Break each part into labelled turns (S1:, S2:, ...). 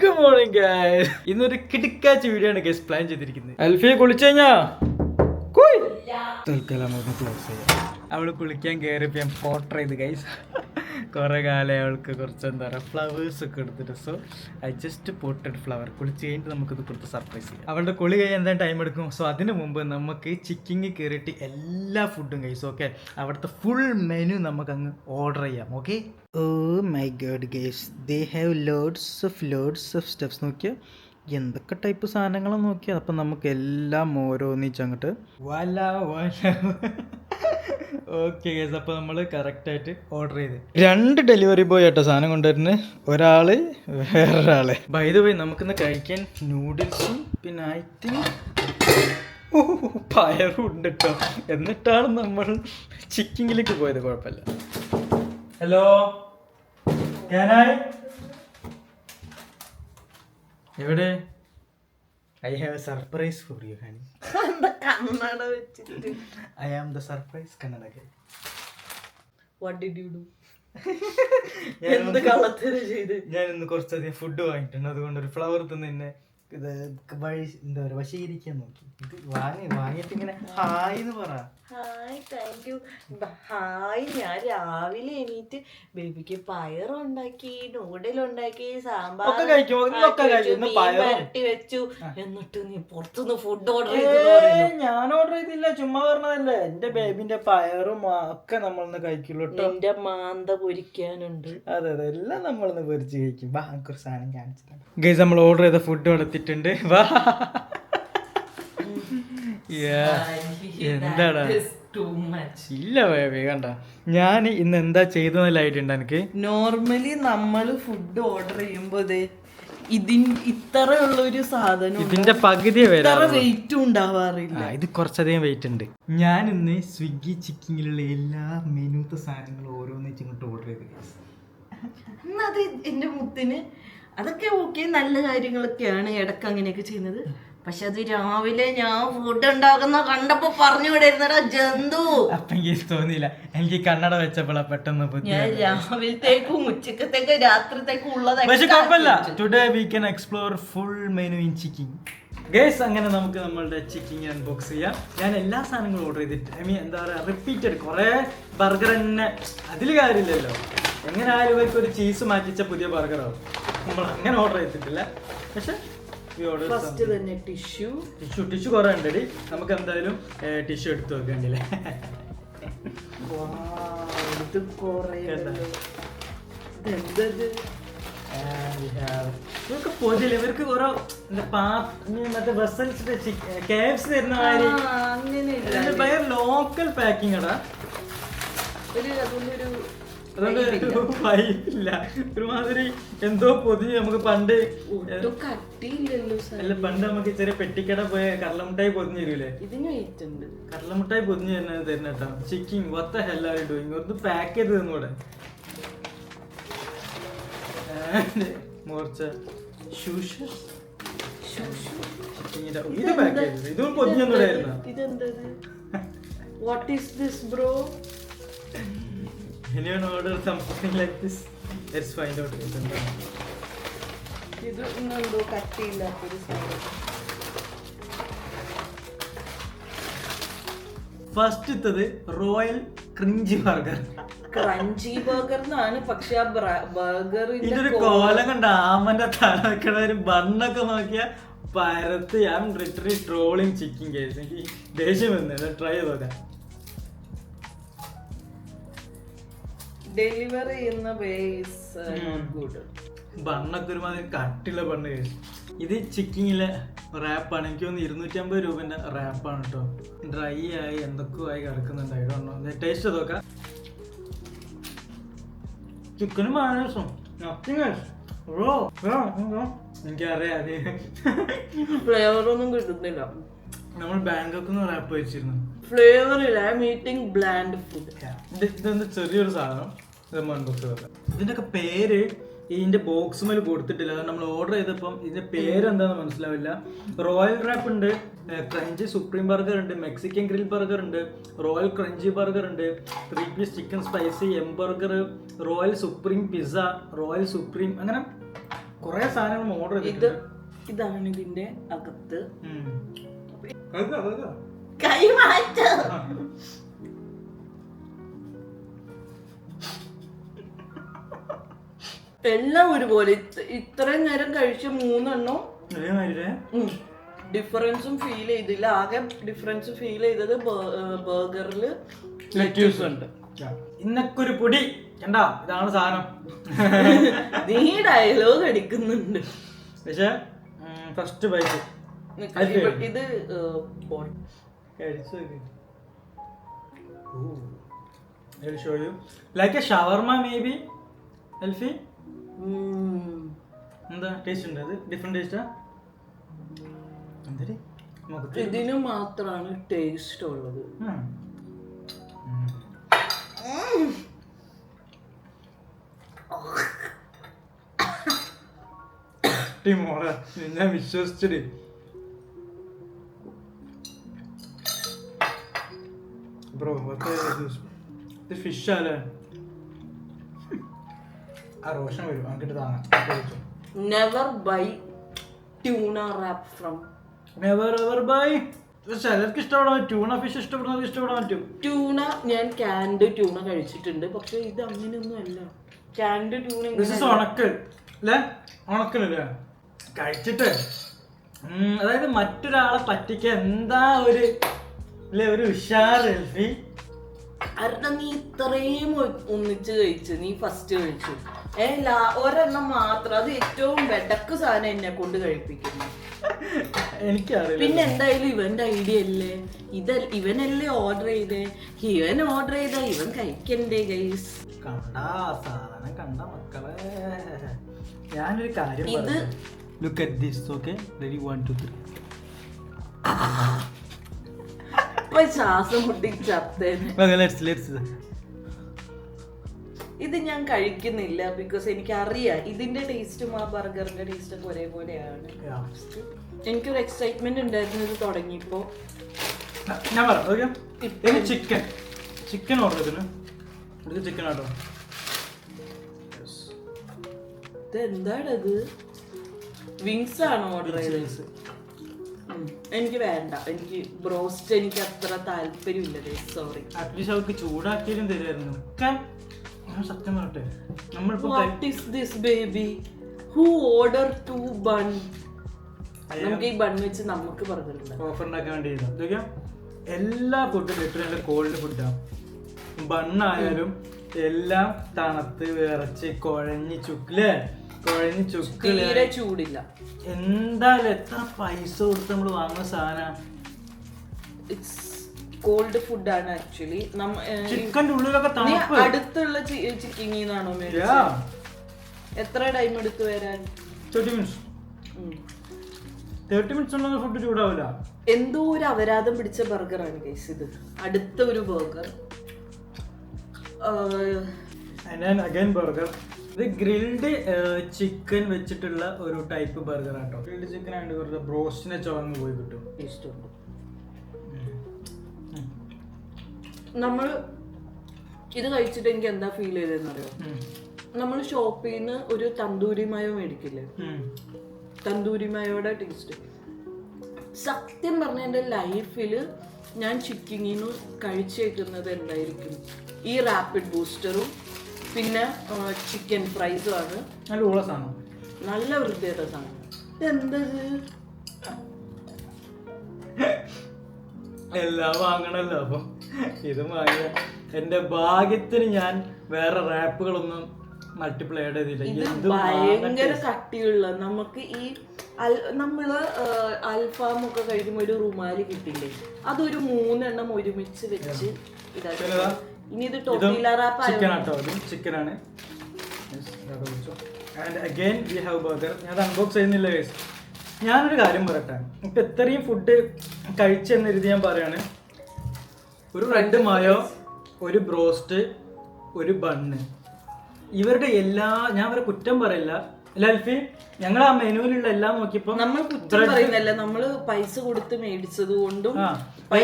S1: Good morning guys ഇന്നൊരു കിടിക്കാച്ച video ആണ് ഗൈസ് പ്ലാൻ ചെയ്തിരിക്കുന്നത്. അൽഫിയെ കുളിച്ചു കഴിഞ്ഞാ. തൽക്കാലം നമുക്ക് ക്ലോസ് ചെയ്യാം. അവൾ കുളിക്കാൻ കയറിയപ്പോ ഞാൻ ഫോട്ടോ ചെയ്ത് ഗൈസ് കുറെ കാലം അവൾക്ക് കുറച്ച് എന്താ പറയുക ഫ്ലവേഴ്സ് ഒക്കെ എടുത്തിട്ട്. So I just potted flower കുളിച്ച് കഴിഞ്ഞിട്ട് നമുക്കിത് കൊടുത്ത് സർപ്രൈസ് ചെയ്യാം. അവളുടെ കുളി കഴിഞ്ഞാൽ എന്താ ടൈം എടുക്കും. സോ അതിന് മുമ്പ് നമുക്ക് ചിക്കിങ് കയറിയിട്ട് എല്ലാ ഫുഡും കഴിച്ചു ഓക്കെ അവിടുത്തെ ഫുൾ മെനു നമുക്ക് അങ്ങ് ഓർഡർ ചെയ്യാം okay oh my god guys they have loads of loads of steps നോക്കിയാൽ എന്തൊക്കെ ടൈപ്പ് സാധനങ്ങളാണ് നോക്കിയാൽ അപ്പം നമുക്ക് എല്ലാം ഓരോന്നിച്ചങ്ങോട്ട് വല വല. ഓക്കെ ഗൈസ് അപ്പോൾ നമ്മൾ കറക്റ്റായിട്ട് ഓർഡർ ചെയ്ത്. രണ്ട് ഡെലിവറി ബോയ് ആട്ടോ സാധനം കൊണ്ടുവരുന്നത് ഒരാൾ വേറൊരാൾ ബൈ ദ വേ നമുക്കിന്ന് കഴിക്കാൻ നൂഡിൽസും പിന്നെ ഐ തിങ്ക് പയറും ഉണ്ട് കേട്ടോ എന്നിട്ടാണ് നമ്മൾ ചിക്കിങ്ങിലേക്ക് പോയത്. കുഴപ്പമില്ല. ഹലോ ഞാനായി എവിടെ? I have a surprise for you honey
S2: Kannada വെച്ചിട്ട്?
S1: I am the surprise Kannada
S2: what did you do എന്ത് കള്ളത്തരം ചെയ്ത്?
S1: ഞാൻ ഇന്ന് കുറച്ചധികം ഫുഡ് വാങ്ങിയിട്ടുണ്ട്. അതുകൊണ്ട് ഒരു ഫ്ലവർ തിന്ന് എന്നെ ഇത് വഴി എന്താ പറയുക വശീകരിക്കാൻ നോക്കി. ഇത് വാങ്ങി വാങ്ങിയിട്ട് ഇങ്ങനെ ഹായ് എന്ന് പറ.
S2: ഹായ് താങ്ക് യു ഹായ് ഞാൻ രാവിലെ എണീറ്റ് ബേബിക്ക് പയറുണ്ടാക്കി നൂഡിലുണ്ടാക്കി സാമ്പാർ വരട്ടി വെച്ചു. എന്നിട്ട് നീ പുറത്തുനിന്ന് ഫുഡ് ഓർഡർ ചെയ്തു
S1: ഞാൻ ഓർഡർ ചെയ്തില്ല ചുമ്മാ പറഞ്ഞതല്ലേ. എന്റെ ബേബിന്റെ പയറും ഒക്കെ നമ്മളൊന്ന് കഴിക്കുള്ളൂ
S2: എന്റെ മാന്ത പൊരിക്കാനുണ്ട്.
S1: അതെ അതെ എല്ലാം നമ്മളൊന്ന് പൊരിച്ച് കഴിക്കും. സാധനം ഗൈസ് നമ്മൾ ഓർഡർ ചെയ്ത ഫുഡ് എടുത്തിട്ടുണ്ട് വാ. എന്താടാ?
S2: ടു മച്ച്
S1: ഇല്ല ബേബി കണ്ട ഞാൻ ഇന്ന് എന്താ ചെയ്തതല്ലായിട്ടുണ്ട് എനിക്ക്
S2: നോർമലി നമ്മൾ ഫുഡ് ഓർഡർ ചെയ്യുമ്പോ ദേ ഇതിൻ ഇത്രയുള്ള ഒരു സാധനം
S1: ഇതിന്റെ പകുതി
S2: ഇത്ര വെയിറ്റും ഉണ്ടാവാറില്ല.
S1: ഇത് കുറച്ചധികം വെയിറ്റ് ഉണ്ട്. ഞാൻ ഇന്ന് സ്വിഗ്ഗി ചിക്കിങ്ങിലുള്ള എല്ലാ മെനുത്തെ സാധനങ്ങളും ഓരോന്നിച്ച് ഇങ്ങോട്ട് ഓർഡർ ചെയ്ത് എന്നത്
S2: അത് എന്റെ മുത്തിന് അതൊക്കെ ഓക്കെ നല്ല കാര്യങ്ങളൊക്കെയാണ് ഇടയ്ക്ക് അങ്ങനെയൊക്കെ ചെയ്യുന്നത്. പക്ഷെ അത് രാവിലെ ഞാൻ ഫുഡ് ഉണ്ടാക്കുന്ന കണ്ടപ്പോ പറഞ്ഞു വിടരുന്നടാ ജന്തു.
S1: അപ്പൊ എനിക്ക് തോന്നിയില്ല. എനിക്ക് കണ്ണട വെച്ചപ്പോഴാ പെട്ടെന്ന്
S2: ഞാൻ രാവിലത്തേക്കും ഉച്ചക്കത്തേക്കും രാത്രിത്തേക്കും ഉള്ളത്
S1: പക്ഷെ കുഴപ്പമില്ല. Today we can explore full menu in Chicking guys അങ്ങനെ നമുക്ക് നമ്മളുടെ ചിക്കിങ് അൺബോക്സ് ചെയ്യാം. ഞാൻ എല്ലാ സാധനങ്ങളും ഓർഡർ ചെയ്തിട്ട് ഐ മീൻ എന്താ പറയുക റിപ്പീറ്റഡ് കുറേ ബർഗർ തന്നെ. അതിൽ കാര്യമില്ലല്ലോ. എങ്ങനെ ആയാലും ഇവർക്ക് ഒരു ചീസ് മാറ്റിച്ച പുതിയ ബർഗറാവും നമ്മൾ അങ്ങനെ ഓർഡർ ചെയ്തിട്ടില്ല. പക്ഷെ
S2: ഫസ്റ്റ് തന്നെ ടിഷ്യൂ
S1: ടിഷ്യൂ ടിഷ്യൂ കുറേ ഉണ്ടടി. നമുക്ക് എന്തായാലും ടിഷ്യൂ എടുത്ത് വെക്കണ്ടില്ലേ
S2: ഇത് കൊറേ
S1: ഇവർക്ക് ഓരോ മറ്റേ വെസൽസ് തരുന്ന മാതിരി. ഭയങ്കര ലോക്കൽ പാക്കിംഗ് അടാ
S2: ഒരു
S1: വൈകില്ല ഒരുമാതിരി എന്തോ പൊതി നമുക്ക് പണ്ട് അല്ല പണ്ട് നമുക്ക് ചെറിയ പെട്ടിക്കട പോയ കടലമുട്ടായി പൊതിഞ്ഞു തരൂലേ? കടലമുട്ടായി പൊതിഞ്ഞു തരുന്നത് തരുന്ന കേട്ടോ. ചിക്കിങ് വത്ത ഹെല്ലാരി ഡൂയിങ് ഒന്ന് പാക്ക് ചെയ്ത് തന്നൂടെ? മോർച്ച. ഇത് പാക്ക് ചെയ്തത്. ഇതും പൊതിഞ്ഞു തന്നൂടായിരുന്നു
S2: what is this bro
S1: anyone order something like this let's find out.
S2: ഇത് ഇന്നെന്തോ കട്ടിയില്ലാത്തൊരു സാധനം.
S1: First ഇത്തത് royal crunchy burger
S2: crunchy burger എന്നാണ് പക്ഷെ ആ ബർഗറിന്റെ
S1: ഇതിന്റെ ഒരു കോലം കണ്ട ആമന്റെ തല വെക്കണ ഒരു ബണ്ണൊക്കെ നോക്കിയ പരത്ത്. ഞാൻ റിട്ടറി ട്രോളിങ് ചിക്കൻ കേസ് എനിക്ക് ദേഷ്യം വന്നു. ട്രൈ ചെയ്ത് നോക്കാം.
S2: ഡെലിവറി ചെയ്യുന്ന ബേസ് നോട്ട് ഗുഡ്
S1: ബണ്ണൊക്കെ ഒരുമാതിരി കട്ടിയുള്ള ബണ്ണ് ഇത് ചിക്കിങ്ങിലെ റാപ്പാണ് എനിക്ക് തോന്നുന്നു ഇരുന്നൂറ്റമ്പത് രൂപന്റെ റാപ്പാണ് കേട്ടോ ഡ്രൈ ആയി എന്തൊക്കെയോ ആയി കിടക്കുന്നുണ്ടായിരുന്നു ടേസ്റ്റ് നോക്കാം. ചിക്കനും മാനേഴ്സും എനിക്കറിയാം. ഫ്ലേവറൊന്നും
S2: ഫ്ലേവർ ഒന്നും കിട്ടുന്നില്ല.
S1: നമ്മൾ ബാങ്കോക്ക് നിന്ന് റാപ്പ് വെച്ചിരുന്നു.
S2: ഫ്ലേവർ ഇല്ല. ഐ മീറ്റിംഗ് ബ്ലാൻഡ് ഫുഡ്
S1: ഇത് ഇതെന്ത് ചെറിയൊരു സാധനം? ഇതിന്റെ പേര് ഇതിന്റെ ബോക്സ് മേൽ കൊടുത്തിട്ടില്ല. അത് നമ്മൾ ഓർഡർ ചെയ്തപ്പം ഇതിന്റെ പേര് എന്താണെന്ന് മനസ്സിലാവില്ല. റോയൽ റാപ്പ് ഉണ്ട് ക്രഞ്ചി സുപ്രീം ബർഗർ ഉണ്ട് മെക്സിക്കൻ ഗ്രിൽ ബർഗർ ഉണ്ട് റോയൽ ക്രഞ്ചി ബർഗർ ഉണ്ട് three piece chicken spicy M burger royal supreme pizza royal supreme അങ്ങനെ കുറെ സാധനങ്ങൾ ഓർഡർ
S2: ഇത് ഇതാണ് ഇതിന്റെ അകത്ത്. കൈ മാറ്റ. എല്ലാം ഒരുപോലെ. ഇത്ര- ഇത്രയും നേരം കഴിച്ച മൂന്നെണ്ണോ ഡിഫറൻസും ഫീൽ ചെയ്തില്ല. ആകെ ഡിഫറൻസ് ഫീൽ ചെയ്തത് ബർഗറിൽ ലെറ്റ്യൂസ് ഉണ്ട്.
S1: ഇന്നൊക്കെ ഒരു പൊടി. കണ്ടാ? ഇതാണ് സാധനം.
S2: നീ ഡയലോഗ് അടിക്കുന്നുണ്ട്.
S1: പക്ഷെ ഫസ്റ്റ് ബൈക്ക്
S2: ഇത്
S1: shawarma like a shawarma maybe എൽഫി. എന്താ ടേസ്റ്റ് ഉണ്ട്? അത് ഡിഫറെന്റ് ടേസ്റ്റാ മുഖത്ത്?
S2: ഇതിന് മാത്രമാണ് ടേസ്റ്റ് ഉള്ളത്.
S1: മോളെ നിന്നെ വിശ്വസിച്ചിട്ട് ബ്രോ ഫിഷ് അല്ലേ ആ റോഷൻ വരും. അങ്ങോട്ട് താങ്ങാം
S2: never buy tuna wrap from
S1: never ever buy ചിലർക്ക് ഇഷ്ടപ്പെടാൻ ട്യൂണ ഫിഷ് ഇഷ്ടപ്പെടുന്നവർക്ക് ഇഷ്ടപ്പെടാൻ പറ്റും.
S2: ട്യൂണ ഞാൻ ക്യാൻഡ് ട്യൂണ കഴിച്ചിട്ടുണ്ട്. പക്ഷെ ഇത് അങ്ങനെയൊന്നും അല്ല. ക്യാൻഡ് ട്യൂണ
S1: ഉണക്കൽ അല്ലേ. ഉണക്കലല്ലേ കഴിച്ചിട്ട്. അതായത് മറ്റൊരാളെ പറ്റിക്കാൻ എന്താ ഒരു അല്ലേ ഒരു ഉഷാർ എൽഫി?
S2: കാരണം നീ ഇത്രയും ഒന്നിച്ച് കഴിച്ചു. നീ ഫസ്റ്റ് കഴിച്ചു. ഏ ലാ ഒരെണ്ണം മാത്രം. അത് ഏറ്റവും വെടക്ക് സാധനം എന്നെ കൊണ്ട് കഴിപ്പിക്കുന്നു.
S1: എനിക്കറിയില്ല.
S2: പിന്നെ എന്തായാലും ഇവന്റെ ഐഡിയ അല്ലേ? ഇത് ഇവനല്ലേ ഓർഡർ ചെയ്തേ? ഇവൻ ഓർഡർ ചെയ്ത ഇവൻ കഴിക്കണ്ടേ ഗൈസ്
S1: കണ്ട സാധനം കണ്ട മക്കളെ. ഞാനൊരു കാര്യം
S2: ഇത്
S1: look at this okay ready one two three
S2: ശ്വാസം മുട്ടി ചത്തേ
S1: ലെറ്റ്സ് ലെറ്റ്സ്
S2: ഇത് ഞാൻ കഴിക്കുന്നില്ല ബിക്കോസ് എനിക്ക് അറിയാം ഇതിന്റെ ടേസ്റ്റും ആ ബർഗറിന്റെ ടേസ്റ്റും ഒക്കെ ഒരേപോലെയാണ്. എനിക്കൊരു എക്സൈറ്റ്മെന്റ് ഉണ്ടായിരുന്നു ഇത് തുടങ്ങിയപ്പോ.
S1: ഞാൻ പറയാം ചിക്കൻ ചിക്കൻ ഓർഡർ ചിക്കൻ ആട്ടോ.
S2: ഇത് എന്താണത് വിങ്സ് ആണോ ഓർഡർ ചെയ്തത്? എനിക്ക് വേണ്ട. എനിക്ക് ബ്രോസ്റ്റ് എനിക്ക് അത്ര താല്പര്യമില്ല സോറി
S1: അറ്റ്ലീസ്റ്റ് അവർക്ക് ചൂടാക്കിയാലും തരുമായിരുന്നു ഞാൻ സത്യം പറയട്ടെ നമ്മളിപ്പോ
S2: what is this baby who order two bun നമുക്ക് ഈ ബൺ വെച്ച് നമുക്ക് പറഞ്ഞിട്ടുണ്ട്.
S1: ഓഫർ ഉണ്ടാക്കാൻ വേണ്ടി ചെയ്തത്. ഇതൊക്കെ എല്ലാ ഫുഡും ഏറ്റവും നല്ല കോൾഡ് ഫുഡാണ് ബണ്ണായാലും എല്ലാം തണുത്ത് വിറച്ച് കുഴഞ്ഞ് ചുക്കിലെ കുഴഞ്ഞ്
S2: ചുക്കിൽ ചൂടില്ല.
S1: എന്തായാലും എത്ര പൈസ കൊടുത്ത് നമ്മൾ വാങ്ങുന്ന സാധന?
S2: ഇറ്റ്സ് കോൾഡ് ആണ് ആക്ച്വലി
S1: ചിക്കന്റെ ഉള്ളിലൊക്കെ തണുപ്പ്.
S2: അടുത്തുള്ള ചിക്കിങ്ങിന്നാണോ എത്ര ടൈം എടുത്തു വരാൻ?
S1: തേർട്ടി മിനിറ്റ്സ്
S2: ഉം.
S1: തേർട്ടി മിനിറ്റ്സ് ഉണ്ടെങ്കിൽ ഫുഡ് ചൂടാവില്ല
S2: എന്തോ ഒരു അപരാധം പിടിച്ച ബർഗറാണ് കേസ് ഇത്. അടുത്ത ഒരു ബർഗർ
S1: അഗൈൻ ബർഗർ ഇത് ഗ്രിൽഡ് ചിക്കൻ വെച്ചിട്ടുള്ള ഒരു ടൈപ്പ് ബർഗർ ആട്ടോ. ഗ്രിൽഡ് ചിക്കൻ ആയിട്ട് ബ്രോസ്റ്റിനെ ചുവന്ന് പോയി കിട്ടും.
S2: ഇഷ്ടമുണ്ട് നമ്മൾ ഇത് കഴിച്ചിട്ട് എനിക്ക് എന്താ ഫീൽ ചെയ്തതെന്ന് അറിയോ നമ്മൾ ഷോപ്പിൽ നിന്ന് ഒരു തന്തൂരി മയോ മേടിക്കില്ലേ. തന്തൂരി മയോയുടെ ടേസ്റ്റ് സത്യം പറഞ്ഞ എന്റെ ലൈഫിൽ ഞാൻ ചിക്കിങ്ങിന് കഴിച്ചേക്കുന്നത് എന്തായിരിക്കും? ഈ റാപ്പിഡ് ബൂസ്റ്ററും പിന്നെ ചിക്കൻ ഫ്രൈസും ആണ്.
S1: നല്ല വൃത്തിയുടെ സാധനം.
S2: ഇതെന്തത്?
S1: എല്ലാം വാങ്ങണല്ലോ അപ്പൊ. ഇത് വാങ്ങിയ എന്റെ ഭാഗ്യത്തിന് ഞാൻ വേറെ റാപ്പുകളൊന്നും മൾട്ടിപ്പിൾ ആഡ് ചെയ്തില്ല
S2: ഇത് ഭയങ്കര കട്ടിയുള്ള നമുക്ക് ഈ നമ്മൾ അൽഫാം ഒക്കെ കഴിക്കുമ്പോൾ ഒരു റുമാൽ കിട്ടില്ലേ? അതൊരു മൂന്നെണ്ണം ഒരുമിച്ച് വെച്ച്? ഇനി ഇത്
S1: ഇതും
S2: ടോപ്പില റാപ്പ്
S1: ചിക്കൻ ആട്ടോ. ഇതും ചിക്കനാണ് and again we have burger ഞാൻ അൺബോക്സ് ചെയ്യുന്നില്ല guys. ഞാനൊരു കാര്യം പറയട്ടെ. ഇപ്പൊ ഇത്രയും ഫുഡ് കഴിച്ചെന്ന് കരുതി ഞാൻ പറയാണ്. ഒരു റെഡ് മായോ? ഒരു ബ്രോസ്റ്റ് ഒരു ബണ്ണ് ഇവരുടെ എല്ലാ ഞാൻ അവരെ കുറ്റം പറയില്ല. ലൽഫി ഞങ്ങൾ ആ മെനുവിലുള്ള എല്ലാം നോക്കിയപ്പോ
S2: നമ്മൾ കുറ്റം പറയുന്നല്ല നമ്മൾ പൈസ കൊടുത്ത് മേടിച്ചത് കൊണ്ടും
S1: ആ.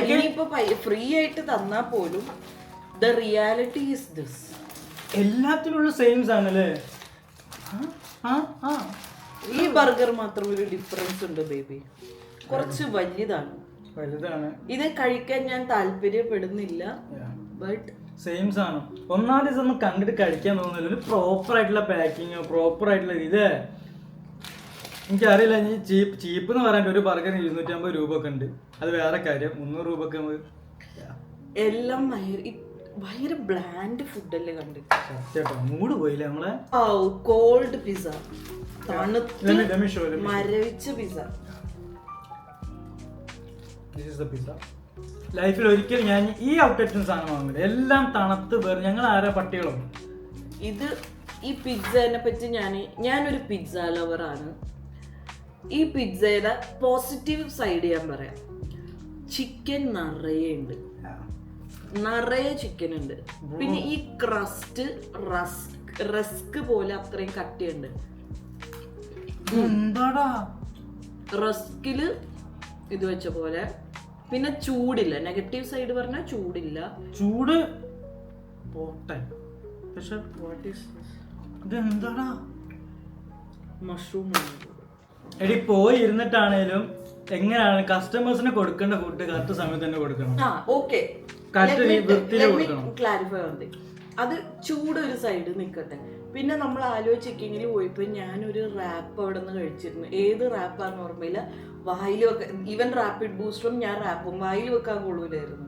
S2: ഇനിയിപ്പോ ഫ്രീ ആയിട്ട് തന്നാ പോലും ദ റിയാലിറ്റി ഈസ് ദിസ്
S1: എല്ലാത്തിനുള്ള സെയിം ആണല്ലേ ആ, ആ, ഈ
S2: ബർഗർ മാത്രം ഒരു ഡിഫറൻസ് ഉണ്ട് ബേബി കുറച്ച് വലുതാണ്.
S1: വലുതാണ്.
S2: ഇത് കഴിക്കാൻ ഞാൻ താല്പര്യപ്പെടുന്നില്ല. ബട്ട്
S1: സെയിം സാധനം. ഒന്നാം ദിവസം ഒന്നും കണ്ടിട്ട് കഴിക്കാൻ തോന്നുന്നില്ല. ഒരു പ്രോപ്പർ ആയിട്ടുള്ള പാക്കിങ് പ്രോപ്പർ ആയിട്ടുള്ള ഇത്. എനിക്കറിയില്ല ഈ ചീപ്പ് ചീപ്പ് എന്ന് പറയാൻ ഒരു ബർഗറിന് ഇരുന്നൂറ്റമ്പത് രൂപ ഒക്കെ ഉണ്ട്. അത് വേറെ കാര്യം. മുന്നൂറ് രൂപ ഒക്കെ
S2: എല്ലാം ഭയങ്കര ബ്ലാൻഡ് ഫുഡല്ലേ കണ്ട്.
S1: സത്യാട്ടോ മൂട് പോയില്ലേ നമ്മളെ?
S2: കോൾഡ് പിസ്സ തണുത്ത്. മരവിച്ച pizza
S1: this is the pizza ലൈഫിൽ ഒരിക്കലും ഞാൻ ഈ ഔട്ട്ലെറ്റിന് സാധനം വാങ്ങില്ല എല്ലാം തണുത്ത് വേറെ ഞങ്ങൾ ആരാ പട്ടികളും?
S2: ഇത് ഈ പിസ്സേനെ പറ്റി ഞാൻ ഞാനൊരു പിസ്സ ലവറാണ് ഈ പിസ്സയുടെ പോസിറ്റീവ് സൈഡ് ഞാൻ പറയാം. ചിക്കൻ നിറയെ ഉണ്ട്. നിറയെ ചിക്കൻ ഉണ്ട്. പിന്നെ ഈ ക്രസ്റ്റ് റസ്ക് റസ്ക് പോലെ അത്രയും കട്ടിയുണ്ട്.
S1: എന്താടാ
S2: റസ്കിൽ ഇത് വെച്ച പോലെ പിന്നെ ചൂടില്ല. നെഗറ്റീവ് സൈഡ് പറഞ്ഞാൽ ചൂടില്ല.
S1: ചൂട് പോട്ടെ. പക്ഷെ വാട്ട് ഈസ് ഇതെന്താടാ?
S2: മഷ്റൂം
S1: എടി പോയി ഇരുന്നിട്ടാണേലും എങ്ങനെയാണ് കസ്റ്റമേഴ്സിന് കൊടുക്കേണ്ട ഫുഡ് കറക്റ്റ് സമയത്ത് തന്നെ കൊടുക്കണം.
S2: ആ ഓക്കെ
S1: കറക്റ്റ് വൃത്തിയിൽ കൊടുക്കണം.
S2: ക്ലാരിഫൈ ഉണ്ട് അത് ചൂട് ഒരു സൈഡ് നിൽക്കട്ടെ പിന്നെ നമ്മൾ ആലോചിച്ചിരിക്കെങ്കിൽ ചിക്കിങ്ങിൽ പോയപ്പോൾ ഞാനൊരു റാപ്പ് അവിടെ നിന്ന് കഴിച്ചിരുന്നു. ഏത് റാപ്പാന്ന് ഓർമ്മയില്ല? വായിൽ വെക്കാൻ ഈവൻ റാപ്പിഡ് ബൂസ്റ്ററും ഞാൻ റാപ്പും വായിൽ വെക്കാൻ കൊള്ളൂലായിരുന്നു.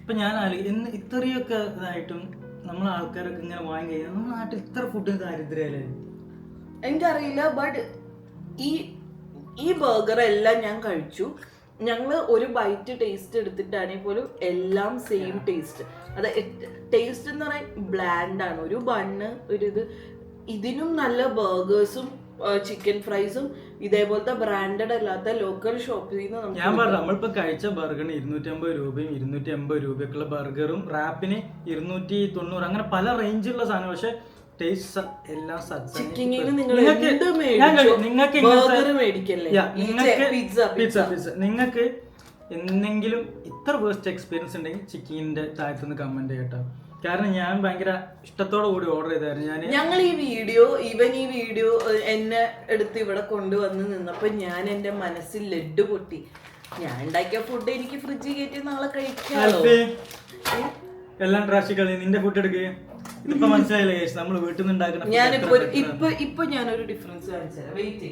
S1: ഇപ്പൊ ഞാൻ ഇന്ന് ഇത്രയൊക്കെ ഇതായിട്ടും നമ്മൾ ആൾക്കാരൊക്കെ ഇങ്ങനെ വാങ്ങി കഴിഞ്ഞാൽ നമ്മുടെ നാട്ടിൽ ഇത്ര ഫുഡിന് ദാരിദ്ര്യമല്ലേ
S2: എനിക്കറിയില്ല ബട്ട് ഈ ഈ ബർഗർ എല്ലാം ഞാൻ കഴിച്ചു. ഞങ്ങൾ ഒരു ബൈറ്റ് ടേസ്റ്റ് എടുത്തിട്ടാണെങ്കിൽ പോലും എല്ലാം സെയിം ടേസ്റ്റ് അത് ടേസ്റ്റ് എന്ന് പറയാൻ ബ്ലാൻഡ് ആണ്. ഒരു ബണ്ണ് ഒരു ഇത്. ഇതിനും നല്ല ബർഗേഴ്സും ചിക്കൻ ഫ്രൈസും ഇതേപോലത്തെ ബ്രാൻഡഡ് അല്ലാത്ത ലോക്കൽ ഷോപ്പിൽ നിന്ന്
S1: ഞാൻ പറഞ്ഞു നമ്മളിപ്പോ കഴിച്ച ബർഗറിന് ഇരുന്നൂറ്റി അമ്പത് രൂപയും ഇരുന്നൂറ്റി അമ്പത് രൂപയൊക്കെയുള്ള ബർഗറും റാപ്പിന് ഇരുന്നൂറ്റി തൊണ്ണൂറ് അങ്ങനെ പല റേഞ്ചുള്ള സാധനം പക്ഷെ ടേസ്റ്റ് എല്ലാം നിങ്ങൾക്ക് നിങ്ങൾക്ക് എന്തെങ്കിലും ഇത്ര വേസ്റ്റ് എക്സ്പീരിയൻസ് ഉണ്ടെങ്കിൽ ചിക്കിങ്ങിന്റെ താഴത്തുനിന്ന് കമന്റ് ചെയ്യട്ടോ കാരണം ഞാൻ ഭയങ്കര ഇഷ്ടത്തോടു കൂടി ഓർഡർ ചെയ്തായിരുന്നു. ഞാൻ
S2: ഞങ്ങൾ ഈ വീഡിയോ ഇവൻ ഈ വീഡിയോ എന്നെ എടുത്ത് ഇവിടെ കൊണ്ടുവന്ന് നിന്നപ്പോ ഞാൻ എന്റെ മനസ്സിൽ ലഡ്ഡു പൊട്ടി. ഞാൻ ഉണ്ടാക്കിയ ഫുഡ് എനിക്ക് ഫ്രിഡ്ജിൽ കയറ്റി നാളെ
S1: കഴിക്കാം എല്ലാം ട്രാഷിക്കളി കളി. നിന്റെ ഫുഡ് എടുക്കുക ഇതിപ്പോ മനസ്സിലായില്ലേ guys, നമ്മൾ വീട്ടിൽ നിന്ന് ഉണ്ടാക്കുന്ന
S2: ഇപ്പൊ ഇപ്പൊ ഞാനൊരു ഡിഫറൻസ് കാണിച്ചുതരാം വെയിറ്റ്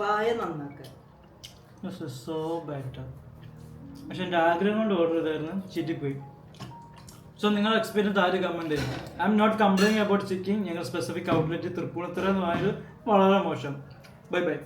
S2: വായ നന്നാക്കാൻ.
S1: പക്ഷെ എന്റെ ആഗ്രഹം കൊണ്ട് ഓർഡർ ചെയ്തായിരുന്നു. ചിറ്റിപ്പോയി. സോ നിങ്ങൾ എക്സ്പീരിയൻസ് ആര് കമന്റ് ചെയ്യും? I'm not complaining about Chicking ഞങ്ങൾ സ്പെസിഫിക് ഔട്ട്ലെറ്റ് തൃപ്പൂണിത്തുറ എന്ന് പറഞ്ഞത് വളരെ മോശം. Bye bye